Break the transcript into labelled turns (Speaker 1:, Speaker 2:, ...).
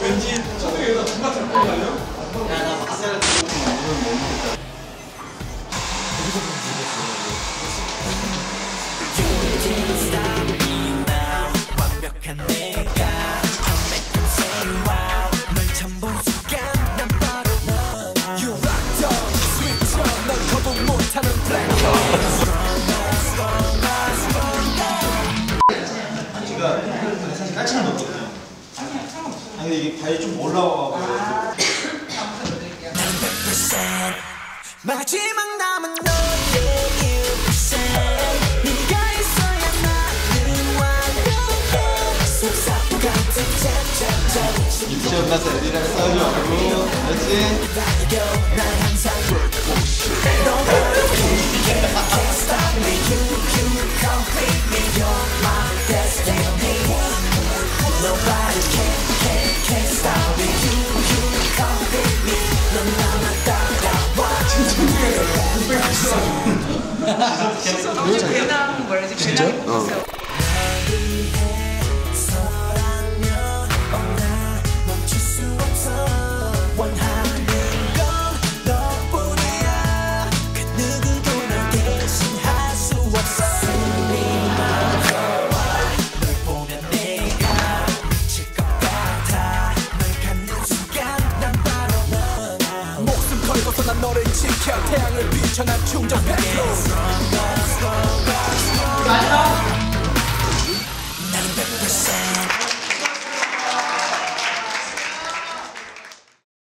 Speaker 1: 왠지 저쪽에다 누가 잡고 가요?
Speaker 2: 완벽한 내가 완벽한
Speaker 3: 아 근데 이게 발이 좀 올라와가지고.
Speaker 2: 마지막 남은 너의 1% 네가 있어야 나는 완벽해 속삭임 같은 잽잽잽
Speaker 3: 유치원 가서 애들이랑 싸우지 말고. 알았지?
Speaker 2: 난 항상 Nobody 걸고서 난 너를 지켜 태양을 비춰 난 충전 100%